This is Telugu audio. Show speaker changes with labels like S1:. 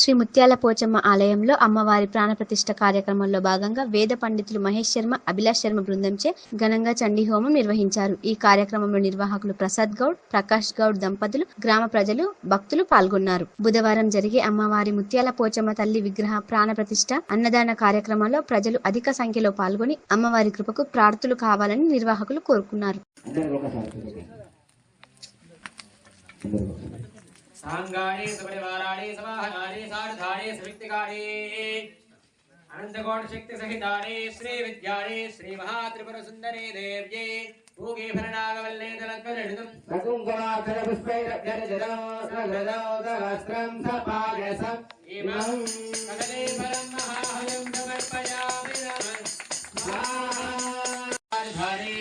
S1: శ్రీ ముత్యాల పోచమ్మ ఆలయంలో అమ్మవారి ప్రాణప్రతిష్ఠ కార్యక్రమంలో భాగంగా వేద పండితులు మహేష్ శర్మ అభిలాష్ శర్మ బృందంచే ఘనంగా చండీ హోమం నిర్వహించారు ఈ కార్యక్రమంలో నిర్వాహకులు ప్రసాద్ గౌడ్ ప్రకాష్ గౌడ్ దంపతులు గ్రామ ప్రజలు భక్తులు పాల్గొన్నారు బుధవారం జరిగే అమ్మవారి ముత్యాల పోచమ్మ తల్లి విగ్రహ ప్రాణప్రతిష్ఠ అన్నదాన కార్యక్రమంలో ప్రజలు అధిక సంఖ్యలో పాల్గొని అమ్మవారి కృపకు ప్రార్థులు కావాలని నిర్వాహకులు కోరుకున్నారు
S2: सांगाणे
S3: सपरिवाराणे समाहनाणे सारधाणे सविक्तिकाणे अनंतकोट शक्ति सहिताने श्री विद्याणे श्री महात्रिपुर सुंदरे देव्ये भूगे भरणागवल्ले तलकदृढुं सकुंकुमार्धर पुष्पैरभ्यर्जनो सग्रदो सहस्रं सपायसं
S2: इमं कदले